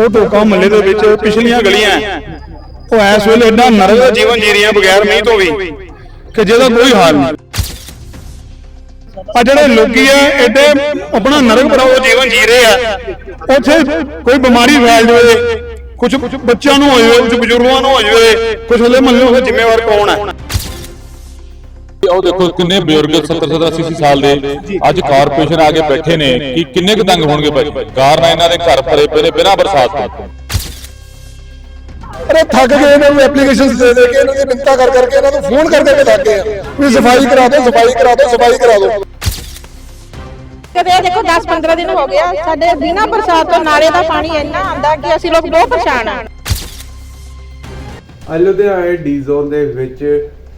ਉਹ ਟੋਕਾ ਮਹੱਲੇ ਦੇ ਵਿੱਚ ਪਿਛਲੀਆਂ ਗਲੀਆਂ। ਉਹ ਐਸ ਵੇਲੇ ਇੰਨਾ ਨਰਕ ਦਾ ਜੀਵਨ ਜੀ ਰਹੀਆਂ ਬਗੈਰ ਮੀਂਹ ਤੋਂ ਵੀ ਕਿ ਜਿਹਦਾ ਕੋਈ ਹਾਲ ਨਹੀਂ। ਆ ਜਿਹੜੇ ਲੋਕੀ ਆ ਐਡੇ ਆਪਣਾ ਨਰਕ ਭਰਾ ਉਹ ਜੀਵਨ ਜੀ ਰਹੇ ਆ। ਉੱਥੇ ਕੋਈ ਬਿਮਾਰੀ ਫੈਲ ਜਾਵੇ ਕੁਝ ਬੱਚਿਆਂ ਨੂੰ ਹੋ ਜਾਵੇ ਕੁਝ ਬਜ਼ੁਰਗਾਂ ਨੂੰ ਹੋ ਜਾਵੇ ਕੁਝ ਹਲੇ ਮਹੱਲੇ ਉਹਦਾ ਜ਼ਿੰਮੇਵਾਰ ਕੌਣ ਹੈ ਉਹ ਦੇਖੋ ਕਿੰਨੇ ਬਜ਼ੁਰਗ 70 70 80 80 ਸਾਲ ਦੇ ਅੱਜ ਕਾਰਪੋਰੇਸ਼ਨ ਆ ਕੇ ਬੈਠੇ ਨੇ ਕਿ ਕਿੰਨੇ ਕੁ ਤੰਗ ਹੋਣਗੇ ਭਾਜੀ? ਕਾਰਨ ਇਹਨਾਂ ਦੇ ਘਰ ਭਰੇ ਪਏ ਨੇ ਬਿਨਾਂ ਬਰਸਾਤ ਤੋਂ। ਅਰੇ ਥੱਕ ਗਏ ਇਹਨਾਂ ਨੂੰ ਐਪਲੀਕੇਸ਼ਨਸ ਦੇ ਦੇ ਕੇ ਇਹਨਾਂ ਦੀ ਮਿੰਤਾ ਕਰ ਕਰਕੇ ਇਹਨਾਂ ਨੂੰ ਫੋਨ ਕਰ ਕਰਕੇ ਥੱਕ ਗਏ ਆ। ਵੀ ਸਫ਼ਾਈ ਕਰਾ ਦਿਓ ਸਫ਼ਾਈ ਕਰਾ ਦਿਓ ਸਫ਼ਾਈ ਕਰਾ ਦਿਓ। ਕਦੇ ਇਹ ਦੇਖੋ 10 15 ਦਿਨ ਹੋ ਗਿਆ ਸਾਡੇ ਬਿਨਾਂ ਬਰਸਾਤ ਤੋਂ ਨਾਲੇ ਦਾ ਪਾਣੀ ਇੰਨਾ ਆਂਦਾ ਕਿ ਅਸੀਂ ਲੋਕ ਬਹੁਤ ਪਰੇਸ਼ਾਨ ਆ। ਲੁਧਿਆਣੇ ਡੀ ਜ਼ੋਨ ਦੇ ਵਿੱਚ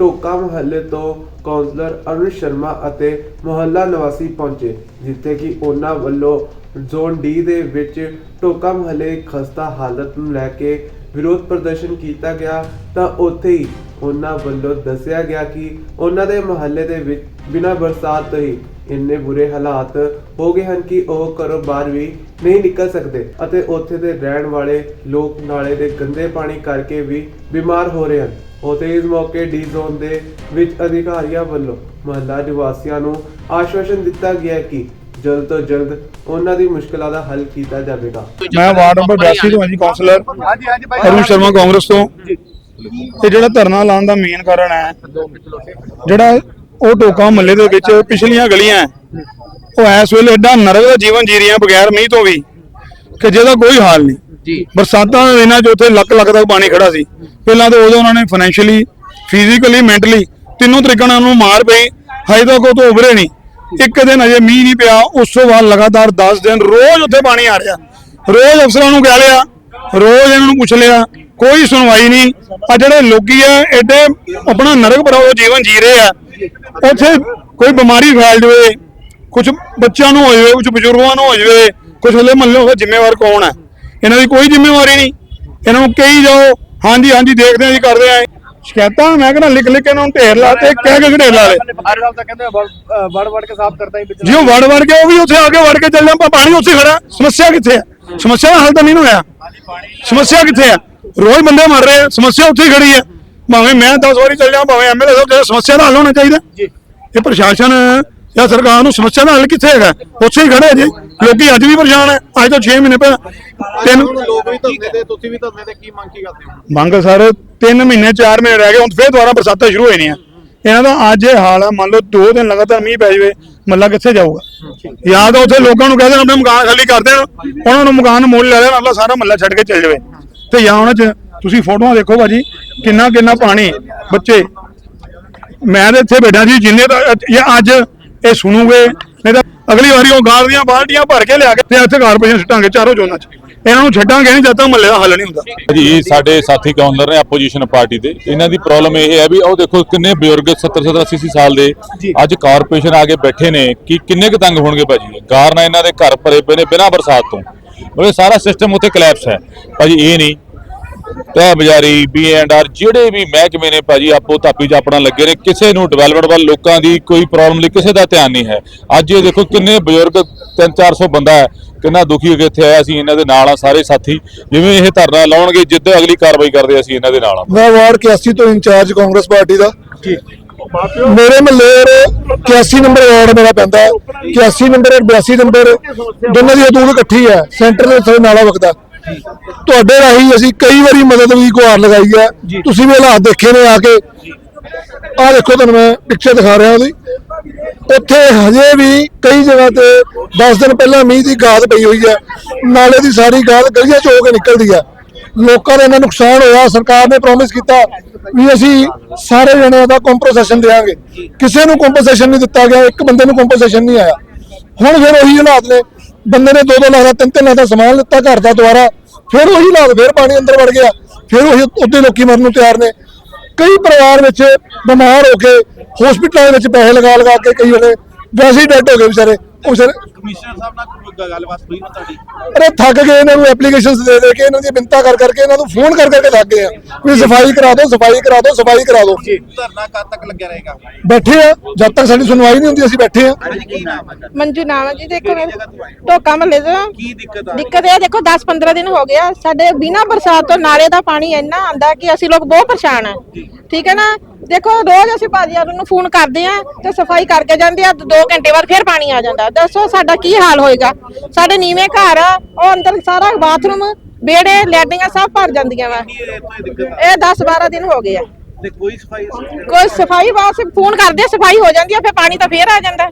ਢੋਕਾ ਮੁਹੱਲੇ ਤੋਂ ਕੌਂਸਲਰ ਅਰੁਣ ਸ਼ਰਮਾ ਅਤੇ ਮੁਹੱਲਾ ਨਿਵਾਸੀ ਪਹੁੰਚੇ, ਜਿੱਥੇ ਕਿ ਉਹਨਾਂ ਵੱਲੋਂ ਜ਼ੋਨ ਡੀ ਦੇ ਵਿੱਚ ਢੋਕਾ ਮੁਹੱਲੇ ਖਸਤਾ ਹਾਲਤ ਨੂੰ ਲੈ ਕੇ ਵਿਰੋਧ ਪ੍ਰਦਰਸ਼ਨ ਕੀਤਾ ਗਿਆ। ਤਾਂ ਉੱਥੇ ਹੀ ਉਹਨਾਂ ਵੱਲੋਂ ਦੱਸਿਆ ਗਿਆ ਕਿ ਉਹਨਾਂ ਦੇ ਮੁਹੱਲੇ ਦੇ ਵਿੱਚ ਬਿਨਾਂ ਬਰਸਾਤ ਤੋਂ ਹੀ ਇੰਨੇ ਬੁਰੇ ਹਾਲਾਤ ਹੋ ਗਏ ਹਨ ਕਿ ਉਹ ਘਰੋਂ ਬਾਹਰ ਵੀ ਨਹੀਂ ਨਿਕਲ ਸਕਦੇ ਅਤੇ ਉੱਥੇ ਦੇ ਰਹਿਣ ਵਾਲੇ ਲੋਕ ਨਾਲੇ ਦੇ ਗੰਦੇ ਪਾਣੀ ਕਰਕੇ ਵੀ ਬਿਮਾਰ ਹੋ ਰਹੇ ਹਨ। ਉਤੇ ਇਸ ਮੌਕੇ ਡੀ ਜ਼ੋਨ ਦੇ ਵਿੱਚ ਅਧਿਕਾਰੀਆਂ ਵੱਲੋਂ ਮਹੱਲਾ ਨਿਵਾਸੀਆਂ ਨੂੰ ਆਸ਼ਵਾਸਨ ਦਿੱਤਾ ਗਿਆ ਕਿ ਜਲਦ ਤੋਂ ਜਲਦ ਉਹਨਾਂ ਦੀ ਮੁਸ਼ਕਲਾਂ ਦਾ ਹੱਲ ਕੀਤਾ ਜਾਵੇਗਾ। ਮੈਂ ਵਾਰਡ ਨੰਬਰ 82 ਤੋਂ ਹਾਂ ਜੀ ਕਾਉਂਸਲਰ ਅਰੁਣ ਸ਼ਰਮਾ ਕਾਂਗਰਸ ਤੋਂ। ਤੇ ਜਿਹੜਾ ਧਰਨਾ ਲਾਉਣ ਦਾ ਮੇਨ ਕਾਰਨ ਹੈ ਜਿਹੜਾ ਉਹ ਟੋਕਾ ਮਹੱਲੇ ਦੇ ਵਿੱਚ ਪਿਛਲੀਆਂ ਗਲੀਆਂ ਉਹ ਐਸ ਵੇਲੇ ਐਡਾ ਨਰਕ ਦਾ ਜੀਵਨ ਜੀ ਰਹੀਆਂ ਬਗੈਰ ਮੀਂਹ ਤੋਂ ਵੀ। ਕਿ ਜਿਹਦਾ ਕੋਈ ਹਾਲ ਨਹੀਂ। ਜੀ। ਬਰਸਾਤਾਂ ਦੇ ਦਿਨਾਂ 'ਚ ਉੱਥੇ ਲੱਖ ਲੱਖ ਦਾ ਪਾਣੀ ਖੜਾ ਸੀ। ਪਹਿਲਾਂ ਤਾਂ ਉਦੋਂ ਉਹਨਾਂ ਨੇ ਫਾਈਨੈਂਸ਼ੀਅਲੀ ਫਿਜ਼ੀਕਲੀ ਮੈਂਟਲੀ ਤਿੰਨੋਂ ਤਰੀਕਿਆਂ ਨਾਲ ਉਹਨੂੰ ਮਾਰ ਪਈ। ਹਜੇ ਤੱਕ ਉਹ ਤੋਂ ਉਭਰੇ ਨਹੀਂ। ਇੱਕ ਦਿਨ ਅਜੇ ਮੀਂਹ ਨਹੀਂ ਪਿਆ। ਉਸ ਤੋਂ ਬਾਅਦ ਲਗਾਤਾਰ 10 ਦਿਨ ਰੋਜ਼ ਉੱਥੇ ਪਾਣੀ ਆ ਰਿਹਾ। ਰੋਜ਼ ਅਫਸਰਾਂ ਨੂੰ ਕਹਿ ਲਿਆ। ਰੋਜ਼ ਇਹਨਾਂ ਨੂੰ ਪੁੱਛ ਲਿਆ। ਕੋਈ ਸੁਣਵਾਈ ਨਹੀਂ। ਆ ਜਿਹੜੇ ਲੋਕੀ ਆ ਐਡੇ ਆਪਣਾ ਨਰਕ ਭਰਾ ਉਹ ਜੀਵਨ ਜੀ ਰਹੇ ਆ। ਉੱਥੇ ਕੋਈ ਬਿਮਾਰੀ ਫੈਲ ਜਾਵੇ ਕੁਝ ਬੱਚਿਆਂ ਨੂੰ ਹੋ ਜਾਵੇ ਕੁਝ ਬਜ਼ੁਰਗਾਂ ਨੂੰ ਹੋ ਜਾਵੇ ਕੁਝ ਹਲੇ ਮਹੱਲੇ ਉਹਦਾ ਜ਼ਿੰਮੇਵਾਰ ਕੌਣ ਹੈ? ਇਹਨਾਂ ਦੀ ਕੋਈ ਜ਼ਿੰਮੇਵਾਰੀ ਨਹੀਂ। ਇਹਨਾਂ ਨੂੰ ਕਹੀ ਜਾਓ ਹਾਂਜੀ ਹਾਂਜੀ ਦੇਖਦੇ ਆਂ ਜੀ ਕਰਦੇ ਆਂ ਸ਼ਿਕਾਇਤਾਂ ਮੈਂ ਕਹਿੰਦਾ ਲਿਖ ਲਿਖ ਕੇ ਇਹਨਾਂ ਨੂੰ ਢੇਰ ਲਾ ਤੇ ਕਹਿ ਕੇ ਢੇਰ ਲਾ ਲੈ ਸਾਹਿਬ ਤਾਂ ਕਹਿੰਦੇ ਵੜ ਵੜ ਕੇ ਸਾਫ਼ ਕਰਦਾ ਹੀ ਵਿੱਚ ਜੀ ਉਹ ਵੜ ਵੜ ਕੇ ਉਹ ਵੀ ਉੱਥੇ ਆ ਕੇ ਵੜ ਕੇ ਚੱਲ ਜਾਂਦਾ ਪਾਣੀ ਉੱਥੇ ਖੜਾ ਸਮੱਸਿਆ ਕਿੱਥੇ ਹੈ? ਸਮੱਸਿਆ ਦਾ ਹੱਲ ਤਾਂ ਨਹੀਂ ਨਾ ਹੋਇਆ। ਸਮੱਸਿਆ ਕਿੱਥੇ ਹੈ? ਰੋਜ਼ ਬੰਦੇ ਮਰ ਰਹੇ ਆ ਸਮੱਸਿਆ ਉੱਥੇ ਹੀ ਖੜੀ ਹੈ। ਭਾਵੇਂ ਮੈਂ 10 ਵਾਰੀ ਚੱਲ ਜਾਵਾਂ ਭਾਵੇਂ ਐਮਐਲਏ ਸਾਹਿਬ ਸਮੱਸਿਆ ਦਾ ਹੱਲ ਹੋਣਾ ਚਾਹੀਦਾ। ਇਹ ਪ੍ਰਸ਼ਾਸਨ ਜਾਂ ਸਰਕਾਰ ਨੂੰ ਸਮੱਸਿਆ ਦਾ ਹੱਲ ਕਿੱਥੇ ਹੈਗਾ? ਉੱਥੇ ਹੀ ਖੜੇ ਜੀ। ਲੋਕੀ ਅੱਜ ਵੀ ਪਰੇਸ਼ਾਨ ਹੈ ਅੱਜ ਤੋਂ 6 ਮਹੀਨੇ ਪਹਿਲਾਂ ਤਿੰਨ ਲੋਕ ਵੀ ਧਰਨੇ ਤੇ ਤੁਸੀਂ ਵੀ ਧਰਨੇ ਤੇ ਕੀ ਮੰਗ ਕੀ ਕਰਦੇ ਹੋ? ਮੰਗ ਸਰ 3 ਮਹੀਨੇ 4 ਮਹੀਨੇ ਰਹਿ ਗਏ ਹੁਣ ਫੇਰ ਦੁਬਾਰਾ ਬਰਸਾਤਾਂ ਸ਼ੁਰੂ ਹੋਏ ਨੇ ਆ ਇਹਨਾਂ ਦਾ ਅੱਜ ਇਹ ਹਾਲ ਹੈ ਮੰਨ ਲਓ 2 ਦਿਨ ਲਗਾਤਾਰ ਮੀਂਹ ਪੈ ਜਾਵੇ ਮੱਲਾ ਕਿੱਥੇ ਜਾਊਗਾ? ਜਾਂ ਤਾਂ ਉੱਥੇ ਲੋਕਾਂ ਨੂੰ ਕਹਿ ਦੇਣ ਆਪਣੇ ਮਕਾਨ ਖਾਲੀ ਕਰ ਦੇਣ ਉਹਨਾਂ ਨੂੰ ਮਕਾਨ ਮੁੱਲ ਲੈ ਲੈਣ ਅਗਲਾ ਸਾਰਾ ਮੱਲਾ ਛੱਡ ਕੇ ਚੱਲ ਜਾਵੇ। ਤੇ ਜਾਂ ਉਹਨਾਂ 'ਚ ਤੁਸੀਂ ਫੋਟੋਆਂ ਦੇਖੋ ਭਾਜੀ ਕਿੰਨਾ ਕਿੰਨਾ ਪਾਣੀ ਬੱਚੇ ਮੈਂ ਤਾਂ ਇੱਥੇ ਬੈਠਾ ਜੀ ਜਿੰਨੇ ਦਾ ਅੱਜ ਇਹ ਸੁਣੂਗੇ ਨਹੀਂ ਤਾਂ ਅਗਲੀ ਵਾਰੀ ਉਹ ਗਾਲ ਦੀਆਂ ਬਾਲਟੀਆਂ ਭਰ ਕੇ ਲਿਆ ਕੇ ਤੇ ਇੱਥੇ ਕਾਰਪੋਰੇਸ਼ਨ ਸਿੱਟਾਂਗੇ ਚਾਰੋਂ ਜ਼ੋਨਾਂ 'ਚ। ਇਹਨਾਂ ਨੂੰ ਛੱਡਾਂਗੇ ਨਹੀਂ ਜਦ ਤੱਕ ਮੱਲੇ ਦਾ ਹੱਲ ਨਹੀਂ ਹੁੰਦਾ। ਜੀ ਸਾਡੇ ਸਾਥੀ ਕਾਉਂਸਲਰ ਨੇ ਆਪੋਜੀਸ਼ਨ ਪਾਰਟੀ ਦੇ। ਇਹਨਾਂ ਦੀ ਪ੍ਰੋਬਲਮ ਇਹ ਹੈ ਵੀ ਉਹ ਦੇਖੋ ਕਿੰਨੇ ਬਜ਼ੁਰਗ 70 70 80 80 ਸਾਲ ਦੇ ਅੱਜ ਕਾਰਪੋਰੇਸ਼ਨ ਆ ਕੇ ਬੈਠੇ ਨੇ ਕਿ ਕਿੰਨੇ ਕੁ ਤੰਗ ਹੋਣਗੇ ਭਾਜੀ? ਕਾਰਨ ਇਹਨਾਂ ਦੇ ਘਰ ਭਰੇ ਪਏ ਨੇ ਬਿਨਾਂ ਬਰਸਾਤ ਤੋਂ। ਮਤਲਬ ਸਾਰਾ ਸਿਸਟਮ ਉੱਥੇ ਕਲੈਪਸ ਹੈ। ਭਾਜੀ ਇਹ ਨਹੀਂ ਤਹਿ ਬਜ਼ਾਰੀ ਬੀ ਐਂਡ ਆਰ ਜਿਹੜੇ ਵੀ ਮਹਿਕਮੇ ਨੇ ਭਾਜੀ, ਆਪੋ ਧਾਪੀ ਚ ਆਪਣਾ ਲੱਗੇ ਨੇ, ਕਿਸੇ ਨੂੰ ਡਿਵੈਲਪਮੈਂਟ ਵੱਲ ਲੋਕਾਂ ਦੀ ਕੋਈ ਪ੍ਰੋਬਲਮ ਲਈ ਕਿਸੇ ਦਾ ਧਿਆਨ ਨਹੀਂ ਹੈ। ਅੱਜ ਇਹ ਦੇਖੋ ਕਿੰਨੇ ਬਜ਼ੁਰਗ 3-400 ਬੰਦਾ ਹੈ, ਕਿੰਨਾ ਦੁਖੀ ਹੋ ਕੇ ਇੱਥੇ ਆਇਆ ਸੀ, ਇਹਨਾਂ ਦੇ ਨਾਲ ਆ ਸਾਰੇ ਸਾਥੀ। ਜਿਵੇਂ ਇਹ ਧਰਨਾ ਲਾਉਣਗੇ, ਜਿੱਦਾਂ ਅਗਲੀ ਕਾਰਵਾਈ ਕਰਦੇ ਅਸੀਂ ਇਹਨਾਂ ਦੇ ਨਾਲ ਆ। ਮੈਂ ਵਾਰਡ 81 ਤੋਂ ਇੰਚਾਰਜ ਕਾਂਗਰਸ ਪਾਰਟੀ ਦਾ। ਜੀ ਮੇਰੇ ਮਹੱਲੇ 81 ਨੰਬਰ ਵਾਰਡ ਮੇਰਾ ਪੈਂਦਾ 81 ਨੰਬਰ 82 ਨੰਬਰ, ਦੋਨਾਂ ਦੀ ਹਦੂਦ ਇਕੱਠੀ ਹੈ, ਸੈਂਟਰ ਦੇ ਥੋੜੇ ਨਾਲਾ ਵਗਦਾ। ਤੁਹਾਡੇ ਰਾਹੀਂ ਅਸੀਂ ਕਈ ਵਾਰੀ ਮਦਦ ਵੀ ਗੁਹਾਰ ਲਗਾਈ ਹੈ। ਤੁਸੀਂ ਵੀ ਹਾਲਾਤ ਦੇਖੇ ਨੇ ਆ ਕੇ। ਆਹ ਦੇਖੋ ਤੁਹਾਨੂੰ ਮੈਂ ਪਿਕਚਰ ਦਿਖਾ ਰਿਹਾ ਉਹਦੀ। ਉੱਥੇ ਹਜੇ ਵੀ ਕਈ ਜਗ੍ਹਾ ਤੇ 10 ਦਿਨ ਪਹਿਲਾਂ ਮੀਂਹ ਦੀ ਗਾਦ ਪਈ ਹੋਈ ਹੈ। ਨਾਲੇ ਦੀ ਸਾਰੀ ਗਾਦ ਗਲੀਆਂ ਚ ਹੋ ਕੇ ਨਿਕਲਦੀ ਹੈ। ਲੋਕਾਂ ਦਾ ਇੰਨਾ ਨੁਕਸਾਨ ਹੋਇਆ ਸਰਕਾਰ ਨੇ ਪ੍ਰੋਮਿਸ ਕੀਤਾ ਵੀ ਅਸੀਂ ਸਾਰੇ ਜਣਿਆਂ ਦਾ ਕੰਪਨਸੇਸ਼ਨ ਦੇਵਾਂਗੇ ਕਿਸੇ ਨੂੰ ਕੰਪਨਸੇਸ਼ਨ ਨਹੀਂ ਦਿੱਤਾ ਗਿਆ ਇੱਕ ਬੰਦੇ ਨੂੰ ਕੰਪਨਸੇਸ਼ਨ ਨਹੀਂ ਆਇਆ। ਹੁਣ ਫਿਰ ਉਹੀ ਹਾਲਾਤ ਨੇ। ਬੰਦੇ ਨੇ 2-2 ਲੱਖ ਦਾ 3-3 ਲੱਖ ਦਾ ਸਮਾਨ ਲਿੱਤਾ ਘਰ ਦਾ ਦੁਆਰਾ ਫਿਰ ਉਹੀ ਹਾਲਾਤ, ਫਿਰ ਪਾਣੀ ਅੰਦਰ ਵੜ ਗਿਆ, ਫਿਰ ਉਹੀ ਉੱਤੇ ਲੋਕੀ ਮਰਨ ਨੂੰ ਤਿਆਰ ਨੇ। ਕਈ ਪਰਿਵਾਰ ਵਿੱਚ ਬਿਮਾਰ ਹੋ ਕੇ ਹਸਪੀਟਲਾਂ ਵਿੱਚ ਪੈਸੇ ਲਗਾ ਲਗਾ ਕੇ ਕਈ ਜਣੇ, ਵੈਸੇ ਹੀ ਡੈਡ ਹੋ ਗਏ ਵਿਚਾਰੇ। ਉਹ ਵਿਚਾਰੇ ਕਮਿਸ਼ਨਰ ਸਾਹਿਬ ਨਾਲ ਕੋਈ ਗੱਲਬਾਤ ਹੋਈ ਨਾ ਤੁਹਾਡੀ? ਅਰੇ ਥੱਕ ਗਏ ਇਹਨਾਂ ਨੂੰ ਐਪਲੀਕੇਸ਼ਨਸ ਦੇ ਦੇ ਕੇ ਇਹਨਾਂ ਦੀ ਬਿੰਤਾ ਕਰ ਕਰਕੇ ਇਹਨਾਂ ਨੂੰ ਫੋਨ ਕਰ ਕਰਕੇ ਥੱਕ ਗਏ ਆ। ਵੀ ਸਫ਼ਾਈ ਕਰਾ ਦਿਓ ਸਫ਼ਾਈ ਕਰਾ ਦਿਓ ਸਫ਼ਾਈ ਕਰਾ ਦਿਓ। ਧਰਨਾ ਕਦ ਤੱਕ ਲੱਗਿਆ ਰਹੇਗਾ? ਬੈਠੇ ਆ ਜਦ ਤੱਕ ਸਾਡੀ ਸੁਣਵਾਈ ਨਹੀਂ ਹੁੰਦੀ ਅਸੀਂ ਬੈਠੇ ਆ। ਹਾਂਜੀ ਕੀ ਨਾਮ ਹੈ ਮੰਜੂ ਜੀ ਦੇਖੋ ਢੋਕਾ ਮਹੱਲੇ ਦਾ ਕੀ ਦਿੱਕਤ ਆ ਦਿੱਕਤ ਇਹ ਆ, ਦੇਖੋ 10-15 ਦਿਨ ਹੋ ਗਿਆ ਸਾਡੇ ਬਿਨਾਂ ਬਰਸਾਤ ਤੋਂ ਨਾਲੇ ਦਾ ਪਾਣੀ ਇੰਨਾ ਆਂਦਾ ਕਿ ਅਸੀਂ ਲੋਕ ਬਹੁਤ ਪਰੇਸ਼ਾਨ ਆ। ਠੀਕ ਹੈ ਨਾ? ਦੇਖੋ ਰੋਜ਼ ਅਸੀਂ ਭਾਜੀ ਆਰੂ ਨੂੰ ਫੋਨ ਕਰਦੇ ਆ ਤੇ ਸਫ਼ਾਈ ਕਰਕੇ ਜਾਂਦੇ ਆ 2 ਘੰਟੇ ਬਾਅਦ ਫਿਰ ਪਾਣੀ ਆ ਜਾਂਦਾ। ਦੱਸੋ ਸਾਡਾ ਕੀ ਹਾਲ ਹੋਏਗਾ? ਸਾਡੇ ਨੀਵੇਂ ਘਰ ਆ ਉਹ ਅੰਦਰ ਸਾਰਾ ਬਾਥਰੂਮ ਵਿਹੜੇ ਲੈਟਰਿੰਗਾਂ ਸਭ ਭਰ ਜਾਂਦੀਆਂ ਵਾ। ਇਹ ਤੋਂ ਇਹ ਦਿੱਕਤ? ਆ ਇਹ 10-12 ਦਿਨ ਹੋ ਗਏ ਆ। ਤੇ ਕੋਈ ਸਫ਼ਾਈ ਕੋਈ ਸਫ਼ਾਈ ਵਾਸਤੇ ਫੋਨ ਕਰਦੇ ਸਫ਼ਾਈ ਹੋ ਜਾਂਦੀ ਆ ਫਿਰ ਪਾਣੀ ਤਾਂ ਫੇਰ ਆ ਜਾਂਦਾ।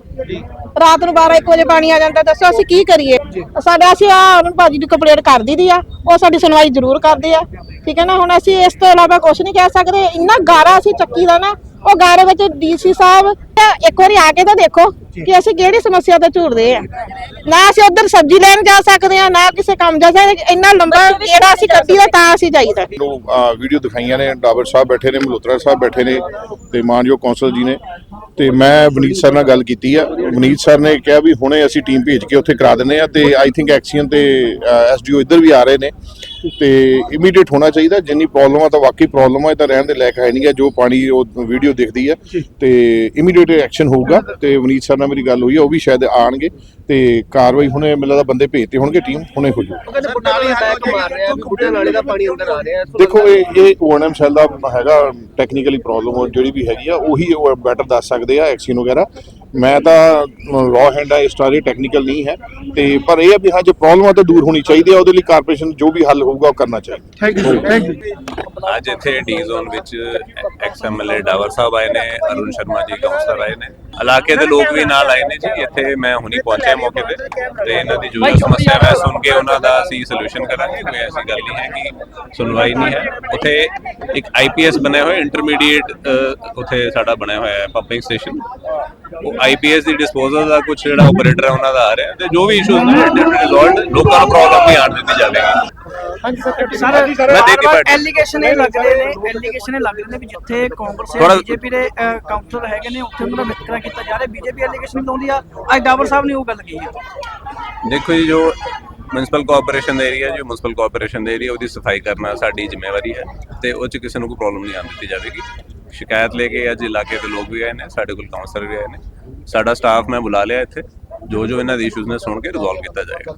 ਰਾਤ ਨੂੰ 12 1 ਵਜੇ ਪਾਣੀ ਆ ਜਾਂਦਾ ਦੱਸੋ ਅਸੀਂ ਕੀ ਕਰੀਏ? ਸਾਡਾ ਅਸੀਂ ਆ ਹੁਣ ਭਾਜੀ ਦੀ ਕੰਪਲੇਂਟ ਕਰ ਦਿੱਤੀ ਆ ਉਹ ਸਾਡੀ ਸੁਣਵਾਈ ਜ਼ਰੂਰ ਕਰਦੇ ਆ। ਠੀਕ ਹੈ ਨਾ ਹੁਣ ਅਸੀਂ ਇਸ ਤੋਂ ਇਲਾਵਾ ਕੁਝ ਨਹੀਂ ਕਹਿ ਸਕਦੇ ਇੰਨਾ ਗਾਰਾ ਅਸੀਂ ਚੱਕੀ ਦਾ ਨਾ ਉਹ ਗਾਰੇ ਵਿੱਚ ਡੀਸੀ ਸਾਹਿਬ ਇੱਕ ਵਾਰੀ ਆ ਕੇ ਤਾਂ ਦੇਖੋ ਕਿ ਅਸੀਂ ਕਿਹੜੀ ਸਮੱਸਿਆ ਤੋਂ ਝੂਰਦੇ ਆ। ਨਾ ਅਸੀਂ ਉਧਰ ਸਬਜ਼ੀ ਲੈਣ ਜਾ ਸਕਦੇ ਆ ਨਾ ਕਿਸੇ ਕੰਮ ਜਾ ਸਕਦੇ ਇੰਨਾ ਲੰਬਾ ਜਿਹੜਾ ਅਸੀਂ ਕੱਢੀ ਦਾ ਤਾਂ ਅਸੀਂ ਜਾਈਦਾ। ਨੂੰ ਵੀਡੀਓ ਦਿਖਾਈਆਂ ਨੇ, ਡਾਬਰ ਸਾਹਿਬ ਬੈਠੇ ਨੇ, ਮਲਹੋਤਰਾ ਸਾਹਿਬ ਬੈਠੇ ਨੇ ਤੇ ਮਾਨਯੋਗ ਕੌਂਸਲ ਜੀ ਨੇ। ਤੇ ਮੈਂ ਵਨੀਤ ਸਰ ਨਾਲ ਗੱਲ ਕੀਤੀ ਆ। ਵਨੀਤ ਸਰ ਨੇ ਕਿਹਾ ਵੀ ਹੁਣੇ ਅਸੀਂ ਟੀਮ ਭੇਜ ਕੇ ਉੱਥੇ ਕਰਾ ਦਿੰਦੇ ਆ ਤੇ ਆਈ ਥਿੰਕ ਐਕਸੀਅਨ ਤੇ ਐਸਡੀਓ ਇੱਧਰ ਵੀ ਆ ਰਹੇ ਨੇ। ਤੇ ਇਮੀਡੀਏਟ ਹੋਣਾ ਚਾਹੀਦਾ ਜਿੰਨੀ ਪ੍ਰੋਬਲਮ ਆ ਤਾਂ ਵਾਕਈ ਪ੍ਰੋਬਲਮ ਆ ਇਹ ਤਾਂ ਰਹਿਣ ਦੇ ਲਾਇਕ ਹੈ ਨਹੀਂ ਗਾ ਜੋ ਪਾਣੀ ਉਹ ਵੀਡੀਓ ਦਿਖਦੀ ਆ। ਤੇ ਇਮੀਡੀਏਟ ਐਕਸ਼ਨ ਹੋਊਗਾ ਤੇ ਵਨੀਤ ਸਰ ਨਾਲ ਮੇਰੀ ਗੱਲ ਹੋਈ ਆ ਉਹ ਵੀ ਸ਼ਾਇਦ ਆਣਗੇ ਤੇ ਕਾਰਵਾਈ ਹੁਣੇ ਮੈਨੂੰ ਲੱਗਦਾ ਬੰਦੇ ਭੇਜਤੇ ਹੋਣਗੇ ਟੀਮ ਹੁਣੇ ਹੋ ਜਾਊ ਕਹਿੰਦੇ ਬੁੱਢਾ ਨਾਲੇ ਬੈਕ ਮਾਰ ਰਿਹਾ ਬੁੱਢਾ ਨਾਲੇ ਦਾ ਪਾਣੀ ਅੰਦਰ ਆ ਰਿਹਾ ਦੇਖੋ ਇਹ ਇਹ ਓਐਨਐਮ ਸੈੱਲ ਦਾ ਹੈਗਾ ਟੈਕਨੀਕਲੀ ਪ੍ਰੋਬਲਮ ਜਿਹੜੀ ਵੀ ਹੈਗੀ ਆ ਉਹੀ ਉਹ ਬੈਟਰ ਦੱਸ ਸਕਦੇ ਆ ਐਕਸੀਨ ਵਗੈਰਾ। ਮੈਂ ਤਾਂ ਰॉ ਹੈਂਡ ਆ ਇਸ ਤਰ੍ਹਾਂ ਟੈਕਨੀਕਲ ਨਹੀਂ ਹੈ। ਤੇ ਪਰ ਇਹ ਆ ਵੀ ਹਾਂ ਜੇ ਪ੍ਰੋਬਲਮ ਆ ਤਾਂ ਦੂਰ ਹੋਣੀ ਚਾਹੀਦੀ ਆ ਉਹਦੇ ਲਈ ਕਾਰਪੋਰੇਸ਼ਨ ਜੋ ਵੀ ਹੱਲ ਹੋਊਗਾ ਉਹ ਕਰਨਾ ਚਾਹੀਦਾ। ਥੈਂਕ ਯੂ ਥੈਂਕ ਯੂ ਅੱਜ ਇੱਥੇ ਡੀ ਜ਼ੋਨ ਵਿੱਚ ਐਕਸਐਮਐਲਏ ਡਾਵਰ ਸਾਹਿਬ ਆਏ ਨੇ ਅਰੁਣ ਸ਼ਰਮਾ ਜੀ ਕਾਉਂਸਲਰ ਆਏ ਨੇ। ਇਲਾਕੇ ਦੇ ਲੋਕ ਵੀ ਨਾਲ ਆਏ ਨੇ ਜੀ ਇੱਥੇ ਮੈਂ ਹੁਣੀ ਪਹੁੰਚਿਆ ਮੌਕੇ ਤੇ। ਤੇ ਇਹਨਾਂ ਦੀ ਜੋ ਜੋ ਸਮੱਸਿਆ ਹੈ ਸੁਣ ਕੇ ਉਹਨਾਂ ਦਾ ਅਸੀਂ ਸੋਲੂਸ਼ਨ ਕਰਾਂਗੇ ਕੋਈ ਐਸੀ ਗੱਲ ਨਹੀਂ ਹੈ ਕਿ ਸੁਣਵਾਈ ਨਹੀਂ ਹੈ। ਉੱਥੇ ਇੱਕ ਆਈਪੀਐਸ ਬਣਿਆ ਹੋਇਆ ਇੰਟਰਮੀਡੀਏਟ ਉੱਥੇ ਸਾਡਾ ਬਣਿਆ ਹੋਇਆ ਹੈ ਪੰਪਿੰਗ ਸਟੇਸ਼ਨ ਉਹ ਆਈਪੀਐਸ ਦੀ ਡਿਸਪੋਜ਼ਲ ਦਾ ਕੁਝ ਜਿਹੜਾ ਆਪਰੇਟਰ ਹੈ ਉਹਨਾਂ ਦਾ ਆ ਰਿਹਾ ਤੇ ਜੋ ਵੀ ਇਸ਼ੂਜ਼ ਨੇ ਰਿਜ਼ੋਲਵਡ ਲੋਕਾਂ ਨੂੰ ਪ੍ਰੋਬਲਮ ਨਹੀਂ ਆਉਣ ਦਿੱਤੀ ਜਾਵੇਗੀ। ਸਰ ਮੈਂ ਦੇਤੀ ਪਾਰਟੀ ਐਲੀਗੇਸ਼ਨ ਇਹ ਲੱਗ ਰਹੇ ਨੇ ਐਲੀਗੇਸ਼ਨ ਇਹ ਲੱਗ ਰਹੇ ਨੇ ਵੀ ਜਿੱਥੇ ਕਾਂਗਰਸ ਥੋੜ੍ਹਾ- ਤੇ ਬੀਜੇਪੀ ਦੇ ਕਾਉਂਸਲਰ ਹੈਗੇ ਨੇ ਉੱਥੇ ਉਹਨਾਂ ਦਾ ਵਿਤਕਰਾ ਕੀਤਾ ਜਾ ਰਿਹਾ ਬੀਜੇਪੀ ਐਲੀਗੇਸ਼ਨ ਲਾਉਂਦੀ ਆ। ਅੱਜ ਡਾਬਰ ਸਾਹਿਬ ਨੇ ਉਹ ਗੱਲ ਕਹੀ ਆ। ਦੇਖੋ ਜੀ ਜੋ ਮਿਊਨਿਸਪਲ ਕਾਰਪੋਰੇਸ਼ਨ ਦਾ ਏਰੀਆ ਜੋ ਮਿਊਨਿਸਪਲ ਕਾਰਪੋਰੇਸ਼ਨ ਦਾ ਏਰੀਆ ਉਹਦੀ ਸਫ਼ਾਈ ਕਰਨਾ ਸਾਡੀ ਜ਼ਿੰਮੇਵਾਰੀ ਹੈ ਤੇ ਉਹ ਚ ਕਿਸੇ ਨੂੰ ਕੋਈ ਪ੍ਰੋਬਲਮ ਨਹੀਂ ਆਉਣ ਦਿੱਤੀ ਜਾਵੇਗੀ। ਸ਼ਿਕਾਇਤ ਲੈ ਕੇ ਅੱਜ ਇਲਾਕੇ ਦੇ ਲੋਕ ਵੀ ਆਏ ਨੇ ਸਾਡੇ ਕੋਲ ਕਾਉਂਸਲਰ ਵੀ ਆਏ ਨੇ। ਸਾਡਾ ਸਟਾਫ ਮੈਂ ਬੁਲਾ ਲਿਆ ਇੱਥੇ ਜੋ ਜੋ ਇਹਨਾਂ ਦੇ ਇਸ਼ੂਜ਼ ਨੇ ਸੁਣ ਕੇ ਰਿਜ਼ੋਲਵ ਕੀਤਾ ਜਾਏਗਾ।